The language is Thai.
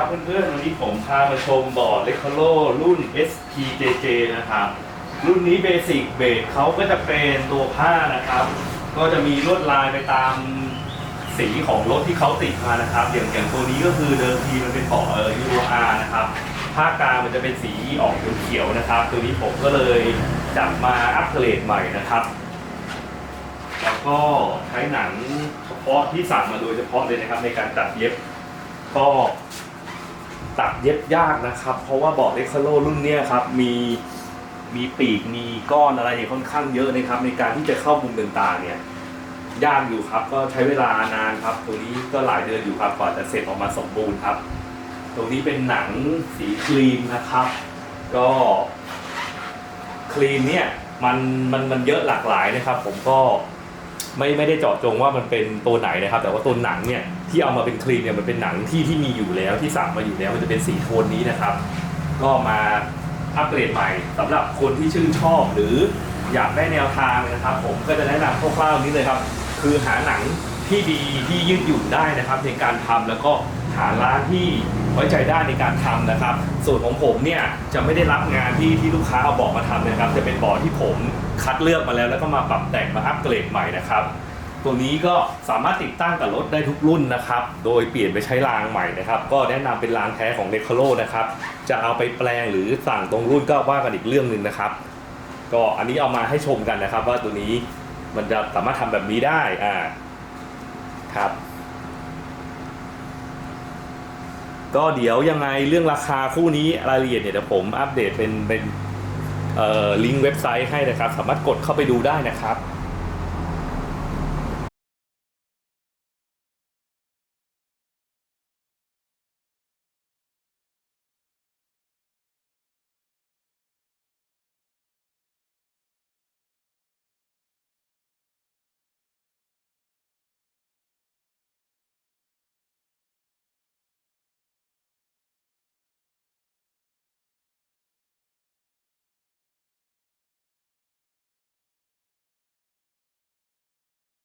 ครับเพื่อนๆ วันนี้ผมพามาชมบอร์ดเลคโลรุ่น SPJJ นะครับ รุ่นนี้เบสิกเบสเขาก็จะเป็นตัวผ้านะครับ ก็จะมีลวดลายไปตามสีของรถที่เขาติดมานะครับ อย่างอย่างตัวนี้ก็คือเดิมทีมันเป็นเบาะเออ UR นะครับผ้ากลางมันจะเป็นสีออกเขียวๆนะครับ ตัวนี้ผมก็เลยจับมาอัปเกรดใหม่นะครับ แล้วก็ใช้หนังเฉพาะที่สั่งมาโดยเฉพาะเลยนะครับในการตัดเย็บก็ ตัดเย็บยากนะครับ เพราะว่าเบาะเอ็กซ์โลรุ่นเนี้ยครับมีมีปีกมีก้อนอะไรเนี่ยค่อนข้างเยอะนะครับ ในการที่จะเข้ามุมต่างๆเนี่ยยากอยู่ครับก็ใช้เวลานานครับ ตัวนี้ก็หลายเดือนอยู่ครับกว่าจะเสร็จออกมาสมบูรณ์ครับตรงนี้เป็นหนังสีครีมนะครับ ก็ครีมเนี่ยมันมันมันเยอะหลากหลายนะครับ ผมก็ ไม่ไม่ได้เจาะจงว่ามันเป็นตัวไหนนะครับ แต่ว่าตัวหนังเนี่ยที่เอามาเป็นครีมเนี่ยมันเป็นหนังที่ที่มีอยู่แล้วที่สั่งมาอยู่แล้วมันจะเป็นสีโทนนี้นะครับ ก็มาอัปเกรดใหม่สำหรับคนที่ชื่นชอบหรืออยากได้แนวทางนะครับ ผมก็จะแนะนำคร่าวๆนี้เลยครับ คือหาหนังที่ดีที่ยืดหยุ่นได้นะครับ ในการทำแล้วก็หาร้านที่ ไว้ใจได้ในการทำนะครับ ส่วนของผมเนี่ยจะไม่ได้รับงานที่ที่ลูกค้าเอาบอกมาทำนะครับ จะเป็นบอร์ดที่ผมคัดเลือกมาแล้ว แล้วก็มาปรับแต่งมาอัปเกรดใหม่นะครับ ตัวนี้ก็สามารถติดตั้งกับรถได้ทุกรุ่นนะครับ โดยเปลี่ยนไปใช้รางใหม่นะครับ ก็แนะนำเป็นรางแท้ของเ e คโ o นะครับ จะเอาไปแปลงหรือสั่งตรงรุ่นก็ว่ากันอีกเรื่องหนึ่งนะครับ ก็อันนี้เอามาให้ชมกันนะครับ ว่าตัวนี้มันจะสามารถทำแบบนี้ได้อ่าครับ ก็เดี๋ยวยังไงเรื่องราคาคู่นี้รายละเอียดเนี่ยเดี๋ยวผมอัปเดตเป็นเป็นลิงก์เว็บไซต์ให้นะครับ สามารถกดเข้าไปดูได้นะครับ